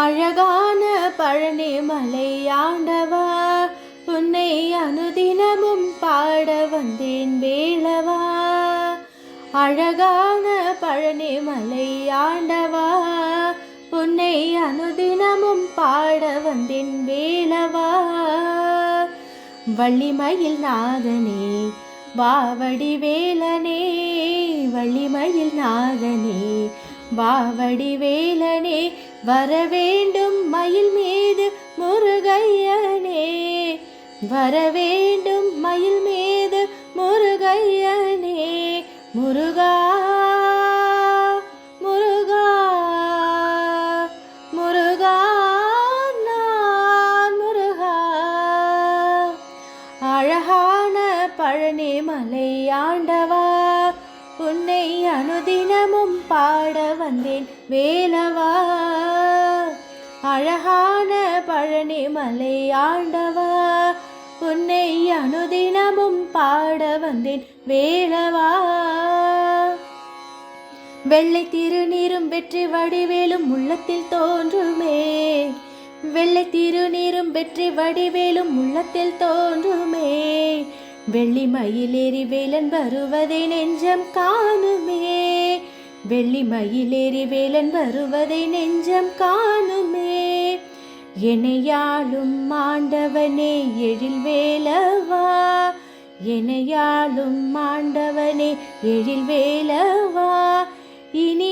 அழகான பழனி மலை ஆண்டவா உன்னை அனுதினமும் பாட வந்தேன் வேளவா. அழகான பழனி மலை ஆண்டவா உன்னை அனுதினமும் பாட வந்தேன் வேளவா. வள்ளிமயில் நாதனே வாவடி வேலனே வள்ளிமயில் நாதனே வாவடி வேலனே வர மயில் மீது முருகையனே. வரவேண்டும் மயில் மீது முருகையனே. முருகா முருகா முருகா நான் முருகா. அழகான பழனி மலை ஆண்டவா உன்னை அனுதினமும் பாட வந்தேன் வேலவா. அழகான பழனி மலை ஆண்டவா உன்னை அனுதினமும் பாட வந்தேன் வேலவா. வெள்ளை திருநீரும் வெற்றி வடிவேலும் உள்ளத்தில் தோன்றுமே. வெள்ளை திருநீரும் வெற்றி வடிவேலும் உள்ளத்தில் தோன்றுமே. வெள்ளி மயிலேறி வேலன் வருவதை நெஞ்சம் காணுமே. வெள்ளி மயிலேறி வேலன் வருவதை நெஞ்சம் காணுமே. எனையாளும் மாண்டவனே எழில் வேலவா. எனையாளும் மாண்டவனே எழில் வேலவா. இனி